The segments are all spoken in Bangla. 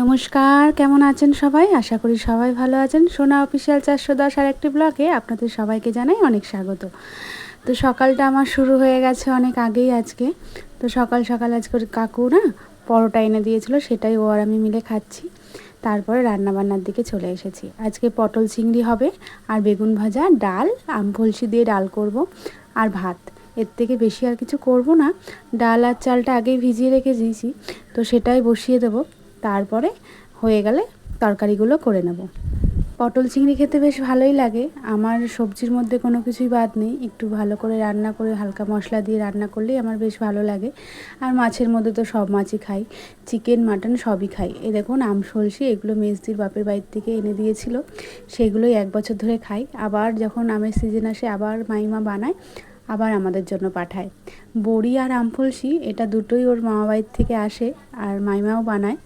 নমস্কার, কেমন আছেন সবাই? আশা করি সবাই ভালো আছেন। সোনা অফিসিয়াল চারশো দশ আর একটি ব্লগে আপনাদের সবাইকে জানাই অনেক স্বাগত। তো সকালটা আমার শুরু হয়ে গেছে অনেক আগেই আজকে। তো সকাল সকাল আজকে কাকু না পরোটা এনে দিয়েছিল, সেটাই ও আর আমি মিলে খাচ্ছি। তারপরে রান্নাবান্নার দিকে চলে এসেছি। আজকে পটল চিংড়ি হবে, আর বেগুন ভাজা, ডাল, আম ফলসি দিয়ে ডাল করব, আর ভাত। এর থেকে বেশি আর কিছু করব না। ডাল আর চালটা আগেই ভিজিয়ে রেখে দিয়েছি, তো সেটাই বসিয়ে দেবো। তারপরে হয়ে গেলে তরকারিগুলো করে নেব। পটল চিংড়ি খেতে বেশ ভালোই লাগে। আমার সবজির মধ্যে কোনো কিছুই বাদ নেই। একটু ভালো করে রান্না করে, হালকা মশলা দিয়ে রান্না করলেই আমার বেশ ভালো লাগে। আর মাছের মধ্যে তো সব মাছই খাই। চিকেন, মাটন সবই খাই। এ দেখুন, আম সলসি এগুলো মেজদির বাপের বাড়ির থেকে এনে দিয়েছিল। সেগুলোই এক বছর ধরে খাই। আবার যখন আমের সিজন আসে, আবার মাইমা বানায়। আবার আমাদের জন্য পাঠায়। বড়ি আর আমফলসি এটা দুটোই ওর মামা বাড়ির থেকে আসে আর মাইমাও বানায়।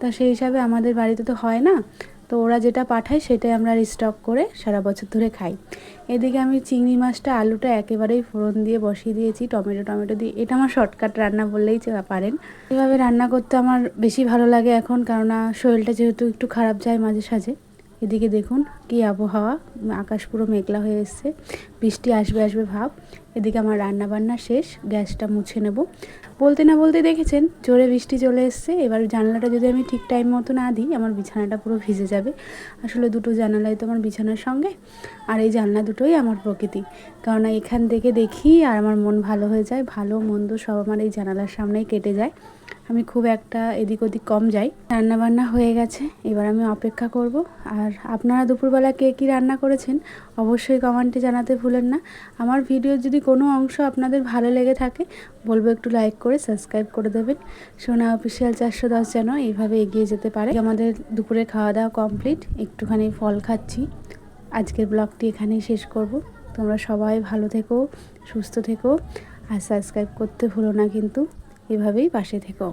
তা সেই হিসাবে আমাদের বাড়িতে তো হয় না। তো ওরা যেটা পাঠায় সেটাই আমরা স্টক করে সারা বছর ধরে খাই। এদিকে আমি চিংড়ি মাছটা, আলুটা একেবারেই ফোড়ন দিয়ে বসিয়ে দিয়েছি, টমেটো টমেটো দিয়ে। এটা আমার শর্টকাট রান্না বললেই পারেন। এভাবে রান্না করতে আমার বেশি ভালো লাগে এখন, কেননা শরীরটা যেহেতু একটু খারাপ যায় মাঝে সাঝে। এদিকে দেখুন কি আবহাওয়া, আকাশ পুরো মেঘলা হয়ে এসছে, বৃষ্টি আসবে আসবে ভাব। এদিকে আমার রান্না বান্না শেষ, গ্যাসটা মুছে নেব। বলতে না বলতে দেখেছেন, জোরে বৃষ্টি চলে এসছে, এবার জানলাটা যদি আমি ঠিক টাইম মতো না দিই, আমার বিছানাটা পুরো ভিজে যাবে। আসলে দুটো জানালাই তো আমার বিছানার সঙ্গে, আর এই জানলা দুটোই আমার প্রকৃতি। কেননা এখান থেকে দেখি আর আমার মন ভালো হয়ে যায়, ভালো মন্দ সব আমার এই জানালার সামনেই কেটে যায়। আমি খুব একটা এদিক ওদিক কম যাই। রান্না বান্না হয়ে গেছে, এবার আমি অপেক্ষা করব। আর আপনারা দুপুরবেলা কে কী রান্না করেছেন, অবশ্যই কমেন্টে জানাতে ভুলেন না। আমার ভিডিওর যদি কোনো অংশ আপনাদের ভালো লেগে থাকে, বলব একটু লাইক করে সাবস্ক্রাইব করে দেবেন। সোনা অফিসিয়াল চারশো দশ যেন এইভাবে এগিয়ে যেতে পারে। আমাদের দুপুরে খাওয়া দাওয়া কমপ্লিট একটুখানি ফল খাচ্ছি। আজকের ব্লগটি এখানেই শেষ করব। তোমরা সবাই ভালো থেকো, সুস্থ থেকো, আর সাবস্ক্রাইব করতে ভুলো না কিন্তু। এভাবেই পাশে থেকো।